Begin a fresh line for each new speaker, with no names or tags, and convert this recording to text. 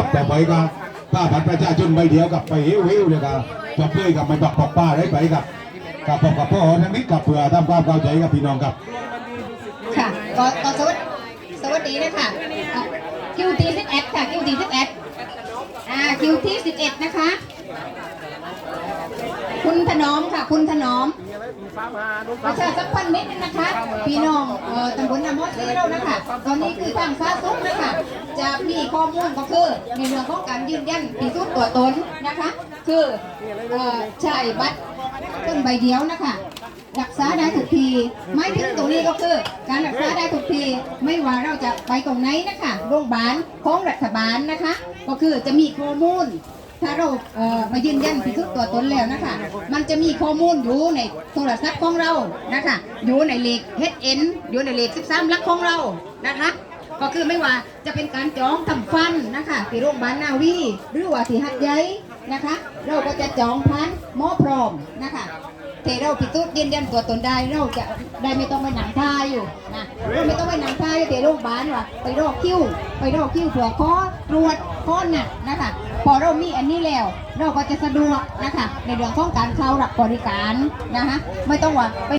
กับต่อไปก็ป้าบัตรประชาชนใบเดียวกับไปเฮวเฮวเลยครับจะเพื่อกับไม่บักปอกป้าได้ไปกับกับปอกกับพ่อทั้งนี้กับเพื่อทำความเข้าใจกับพี่น้องครับ
ค่ะก็ก็สวัสดีสวัสดีนะคะคิวทีสิบเอ็ดค่ะคิวทีสิบเอ็ดอ่าคิวทีสิบเอ็ดนะคะ คุณถนอมค่ะ คุณถนอมประชาสัมพันธ์นิดนึงนะคะ พี่น้องเอ่อตำบลนามอซีเรานะคะ ตอนนี้คือทางฟ้าซุกนะคะ มีข้อมูลก็คือในเรื่องของการยืนยันพิสูจน์ตัวตนนะคะ คือใช่บัตรต้นใบเดียวนะคะรักษาได้ทุกทีไม่ถึงตรงนี้ก็คือ การรักษาได้ทุกทีไม่ว่าเราจะไปตรงไหนนะคะโรงพยาบาลของรัฐบาลนะคะ ก็คือจะมีข้อมูลถ้าเราเอ่อมายืนยันพิสูจน์ตัวตนแล้วนะคะ มันจะมีข้อมูลอยู่ในโทรศัพท์ของเรานะคะ อยู่ในเลข HN อยู่ในเลข 13หลักของเรานะคะ ก็คือไม่ว่าจะเป็นการจองทำฟันนะคะที่โรงพยาบาลนาวีหรือว่าที่หัดใหญ่นะคะ เราก็จะจองพันหมอพร้อมนะคะเทเราพิสูจน์ยืนยันตัวตนได้เราจะได้ไม่ต้องไปหนังท่าอยู่นะเราไม่ต้องไปหนังท่าอยู่ที่โรงพยาบาลว่ะไปรอคิวไปรอคิวเผื่อคอตรวจค้อนน่ะนะคะ พอเรามีอันนี้แล้ว เราก็จะสะดวกนะคะ ในเรื่องของการเข้ารับบริการนะคะไม่ต้องว่าไป